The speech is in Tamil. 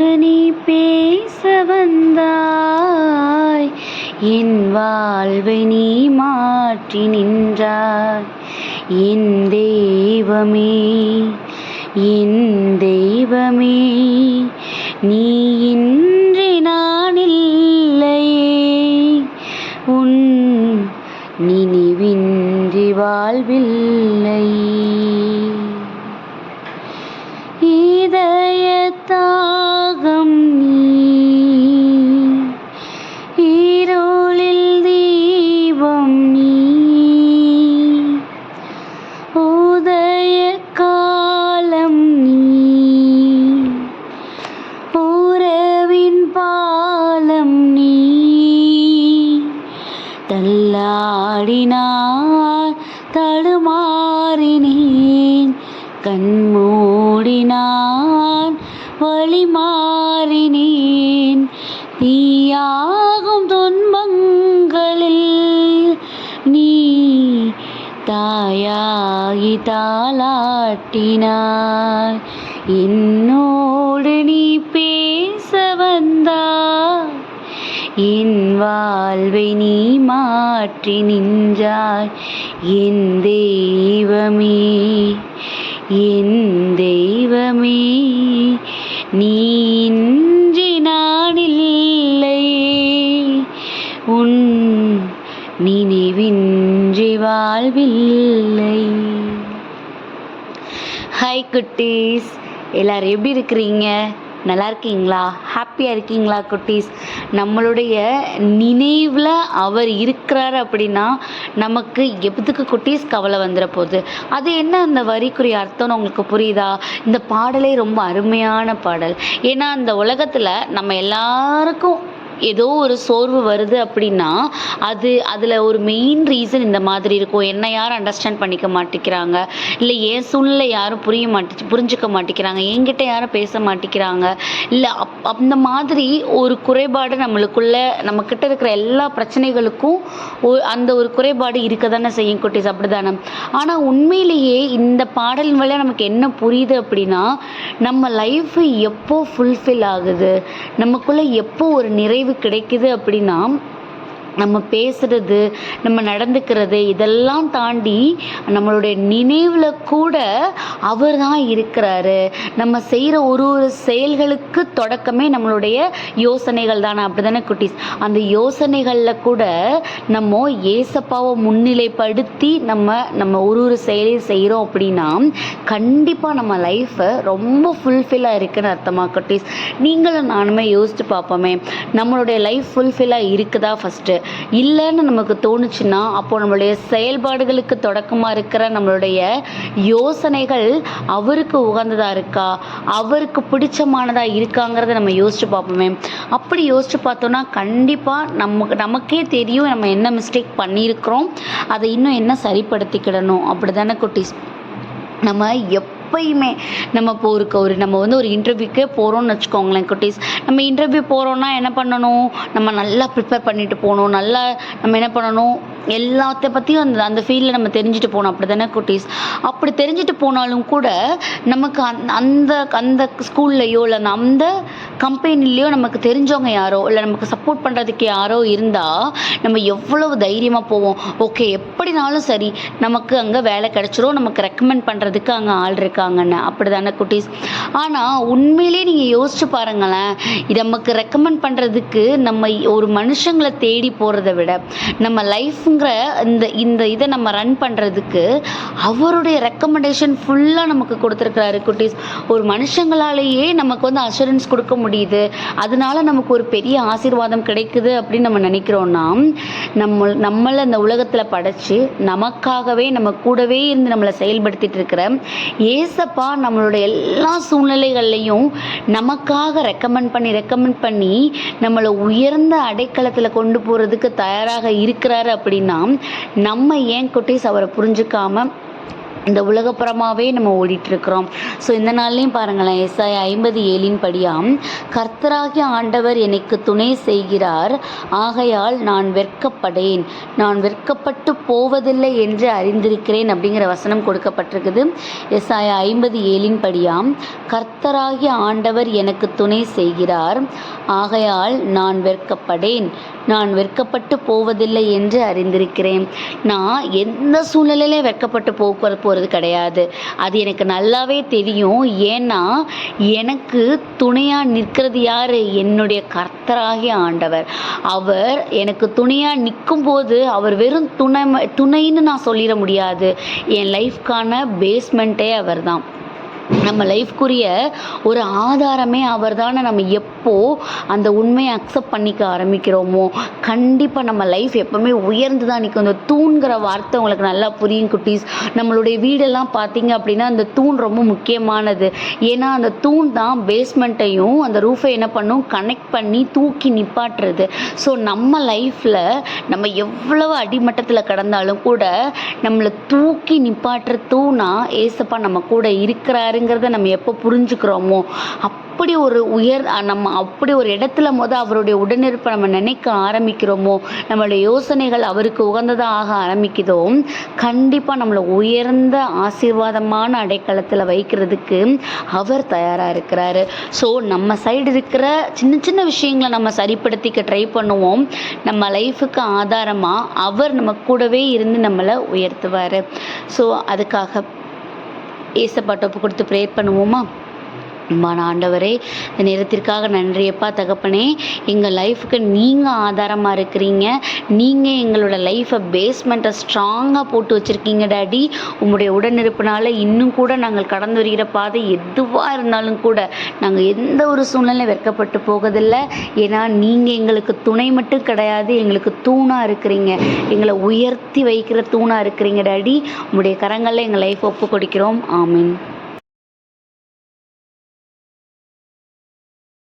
நீ பேச வந்தாய். என் வாழ்வை நீ மாற்றி நின்றாய். என் தெய்வமே என் தெய்வமே நீ நான் தடுமாறினேன். கண்மூடினான் வழி மாறினேன் தீயாகும் துன்பங்களில் நீ தாயாகி தாளாட்டினாய். என்னோடு வாழ்வை நீ மாற்றி நின்றாய். என் தெய்வமே என் தெய்வமே நீ இன்றி நான் இல்லை. உன் நினைவின்றி வாழ்வில்லை. ஹாய் குட்டீஸ். எல்லாரும் எப்படி இருக்கிறீங்க? நல்லா இருக்கீங்களா ஹாப்பியாக இருக்கீங்களா குட்டீஸ்? நம்மளுடைய நினைவில் அவர் இருக்கிறார் அப்படின்னா நமக்கு எதுக்கு குட்டீஸ் கவலை வந்துட போகுது? அது என்ன அந்த வரிக்குரிய அர்த்தம்னு உங்களுக்கு புரியுதா? இந்த பாடலே ரொம்ப அருமையான பாடல். ஏன்னா அந்த உலகத்தில் நம்ம எல்லாருக்கும் ஏதோ ஒரு சோர்வு வருது அப்படின்னா அது அதில் ஒரு மெயின் ரீசன் இந்த மாதிரி இருக்கும். என்னை யாரும் அண்டர்ஸ்டாண்ட் பண்ணிக்க மாட்டேங்கிறாங்க இல்லை என் சூழ்நிலை யாரும் புரிய மாட்டே புரிஞ்சுக்க மாட்டேங்கிறாங்க என்கிட்ட யாரும் பேச மாட்டேங்கிறாங்க இல்லை அப் அந்த மாதிரி ஒரு குறைபாடு நம்மளுக்குள்ள நம்மக்கிட்ட இருக்கிற எல்லா பிரச்சனைகளுக்கும் அந்த ஒரு குறைபாடு இருக்க தானே செய்யும் குட்டீஸ். அப்படிதானே. ஆனால் உண்மையிலேயே இந்த பாடலின் வழியாக நமக்கு என்ன புரியுது அப்படின்னா நம்ம லைஃப் எப்போ ஃபுல்ஃபில் ஆகுது? நமக்குள்ளே எப்போ ஒரு நிறைவு கிடைக்குது அப்படின்னா நம்ம பேசுறது நம்ம நடந்துக்கிறது இதெல்லாம் தாண்டி நம்மளுடைய நினைவில் கூட அவர் தான் இருக்கிறாரு. நம்ம செய்கிற ஒரு ஒரு செயல்களுக்கு தொடக்கமே நம்மளுடைய யோசனைகள் தானே? அப்படி தானே குட்டீஸ்? அந்த யோசனைகளில் கூட நம்ம ஏசப்பாவை முன்னிலைப்படுத்தி நம்ம நம்ம ஒரு ஒரு செயலையும் செய்கிறோம் அப்படின்னா கண்டிப்பாக நம்ம லைஃப்பை ரொம்ப ஃபுல்ஃபில்லாக இருக்குன்னு அர்த்தமா குட்டீஸ்? நீங்களும் நானுமே யோசிச்சு பார்ப்போமே. நம்மளுடைய லைஃப் ஃபுல்ஃபில்லாக இருக்குதா ஃபஸ்ட்டு இல்லைன்னு நமக்கு தோணுச்சுன்னா அப்போ நம்மளுடைய செயல்பாடுகளுக்கு தொடக்கமாக இருக்கிற நம்மளுடைய யோசனைகள் அவருக்கு உகந்ததாக இருக்கா? அவருக்கு பிடிச்சமானதாக இருக்காங்கிறத நம்ம யோசிச்சு பார்ப்போமே. அப்படி யோசிச்சு பார்த்தோன்னா கண்டிப்பாக நமக்கு நமக்கே தெரியும் நம்ம என்ன மிஸ்டேக் பண்ணியிருக்கிறோம். அதை இன்னும் என்ன சரிப்படுத்திக்கிடணும்? அப்படி தானே குட்டீஸ்? நம்ம எப் எப்பயுமே நம்ம இப்போ ஒரு ஒரு நம்ம வந்து ஒரு இன்டர்வியூக்கே போகிறோம்னு வச்சுக்கோங்களேன் குட்டீஸ். நம்ம இன்டர்வியூ போகிறோன்னா என்ன பண்ணணும்? நம்ம நல்லா ப்ரிப்பேர் பண்ணிட்டு போகணும். நல்லா நம்ம என்ன பண்ணணும்? எல்லாத்த பற்றியும் அந்த அந்த ஃபீல்டில் நம்ம தெரிஞ்சுட்டு போகணும். அப்படி தானே குட்டீஸ்? அப்படி தெரிஞ்சுட்டு போனாலும் கூட நமக்கு அந்த அந்த அந்த ஸ்கூல்லையோ இல்லை அந்த கம்பெனிலேயோ நமக்கு தெரிஞ்சவங்க யாரோ இல்லை நமக்கு சப்போர்ட் பண்ணுறதுக்கு யாரோ இருந்தால் நம்ம எவ்வளவு தைரியமாக போவோம். ஓகே எப்படினாலும் சரி நமக்கு அங்கே வேலை கிடச்சிரும். நமக்கு ரெக்கமெண்ட் பண்ணுறதுக்கு அங்கே ஆள் இருக்காங்கன்னு. அப்படி தானே குட்டீஸ்? ஆனால் உண்மையிலே நீங்கள் யோசிச்சு பாருங்களேன். இது நமக்கு ரெக்கமெண்ட் பண்ணுறதுக்கு நம்ம ஒரு மனுஷங்களை தேடி போகிறத விட நம்ம லைஃப்ங்கிற இந்த இந்த இதை நம்ம ரன் பண்ணுறதுக்கு அவருடைய ரெக்கமெண்டேஷன் ஃபுல்லாக நமக்கு கொடுத்துருக்குறாரு குட்டீஸ். ஒரு மனுஷங்களாலேயே நமக்கு வந்து அஷூரன்ஸ் கொடுக்க முடியுது. அதனால நமக்கு ஒரு பெரிய ஆசீர்வாதம் கிடைக்குது அப்படின்னு நம்ம நினைக்கிறோன்னா நம்ம நம்மளை இந்த உலகத்தில் படைச்சு நமக்காகவே நம்ம கூடவே இருந்து நம்மளை செயல்படுத்திட்டு இருக்கிற ஏசப்பா நம்மளோட எல்லா சூழ்நிலைகள்லையும் நமக்காக ரெக்கமெண்ட் பண்ணி ரெக்கமெண்ட் பண்ணி நம்மளை உயர்ந்த அடைக்கலத்தில் கொண்டு போகிறதுக்கு தயாராக இருக்கிறாரு அப்படின்னா நம்ம ஏன் குட்டீஸ் அவரை புரிஞ்சுக்காம இந்த உலகப்புறமாகவே நம்ம ஓடிட்டுருக்குறோம். ஸோ இந்த நாள்லையும் பாருங்களேன் எஸ்ஐ ஐம்பது ஏழின் படியாம் கர்த்தராகிய ஆண்டவர் எனக்கு துணை செய்கிறார் ஆகையால் நான் வெட்கப்படேன். நான் வெட்கப்பட்டு போவதில்லை என்று அறிந்திருக்கிறேன் அப்படிங்கிற வசனம் கொடுக்கப்பட்டிருக்குது. எஸ்ஐ ஐம்பது ஏழின் படியாம் கர்த்தராகிய ஆண்டவர் எனக்கு துணை செய்கிறார் ஆகையால் நான் வெட்கப்படேன். நான் வெட்கப்பட்டு போவதில்லை என்று அறிந்திருக்கிறேன். நான் எந்த சூழ்நிலையிலே வெட்கப்பட்டு போக்குவரத்து போகிறது கிடையாது. அது எனக்கு நல்லாவே தெரியும். ஏன்னா எனக்கு துணையாக நிற்கிறது யார்? என்னுடைய கர்த்தராகிய ஆண்டவர். அவர் எனக்கு துணையாக நிற்கும்போது அவர் வெறும் துணை துணைன்னு நான் சொல்லிட முடியாது. என் லைஃப்க்கான பேஸ்மெண்ட்டே அவர் தான் நம்ம லைஃப்க்குரிய ஒரு ஆதாரமே அவர் தானே நம்ம எப்போ அந்த உண்மையை அக்செப்ட் பண்ணிக்க ஆரம்பிக்கிறோமோ கண்டிப்பாக நம்ம லைஃப் எப்போவுமே உயர்ந்து தான் நிற்கும் அந்த தூண்கிற வார்த்தை உங்களுக்கு நல்லா புரியும் குட்டீஸ். நம்மளுடைய வீடெல்லாம் பார்த்தீங்க அப்படின்னா அந்த தூண் ரொம்ப முக்கியமானது. ஏன்னா அந்த தூண் தான் பேஸ்மெண்ட்டையும் அந்த ரூஃபை என்ன பண்ணும்? கனெக்ட் பண்ணி தூக்கி நிப்பாட்டுறது. ஸோ நம்ம லைஃப்பில் நம்ம எவ்வளவு அடிமட்டத்தில் கடந்தாலும் கூட நம்மளை தூக்கி நிப்பாட்டுற தூணா ஏசப்பா நம்ம கூட இருக்கிறாருங்கிறத நம்ம எப்போ புரிஞ்சுக்கிறோமோ அப்படி ஒரு உயர் நம்ம அப்படி ஒரு இடத்துல முத அவருடைய உடனிருப்பை நம்ம நினைக்க ஆரம்பிக்கிறோமோ நம்மளுடைய யோசனைகள் அவருக்கு உகந்ததாக ஆக ஆரம்பிக்குதோ கண்டிப்பாக நம்மளை உயர்ந்த ஆசீர்வாதமான அடைக்கலத்தில் வைக்கிறதுக்கு அவர் தயாராக இருக்கிறாரு. ஸோ நம்ம சைடு இருக்கிற சின்ன சின்ன விஷயங்களை நம்ம சரிப்படுத்திக்க ட்ரை பண்ணுவோம். நம்ம லைஃபுக்கு ஆதாரமாக அவர் நம்ம கூடவே இருந்து நம்மளை உயர்த்துவார். ஸோ அதுக்காக ஏசப்பாட்ட ஒப்பு கொடுத்து ப்ரேயர் பண்ணுவோமா? அன்பான ஆண்டவரே இந்த நேரத்திற்காக நன்றியப்பா தகப்பனே. எங்கள் லைஃபுக்கு நீங்கள் ஆதாரமாக இருக்கிறீங்க. நீங்கள் எங்களோட லைஃப்பை பேஸ்மெண்ட்டை ஸ்ட்ராங்காக போட்டு வச்சுருக்கீங்க டாடி. உங்களுடைய உடனிருப்பினால் இன்னும் கூட நாங்கள் கடந்து வருகிற பாதை எதுவாக இருந்தாலும் கூட நாங்கள் எந்த ஒரு சூழ்நிலை வெட்கப்பட்டு போகதில்லை. ஏன்னா நீங்கள் எங்களுக்கு துணை மட்டும் கிடையாது எங்களுக்கு தூணாக இருக்கிறீங்க. எங்களை உயர்த்தி வைக்கிற தூணாக இருக்கிறீங்க டாடி. உங்களுடைய கரங்களில் எங்கள் லைஃப் ஒப்பு கொடுக்கிறோம் ஆமீன்.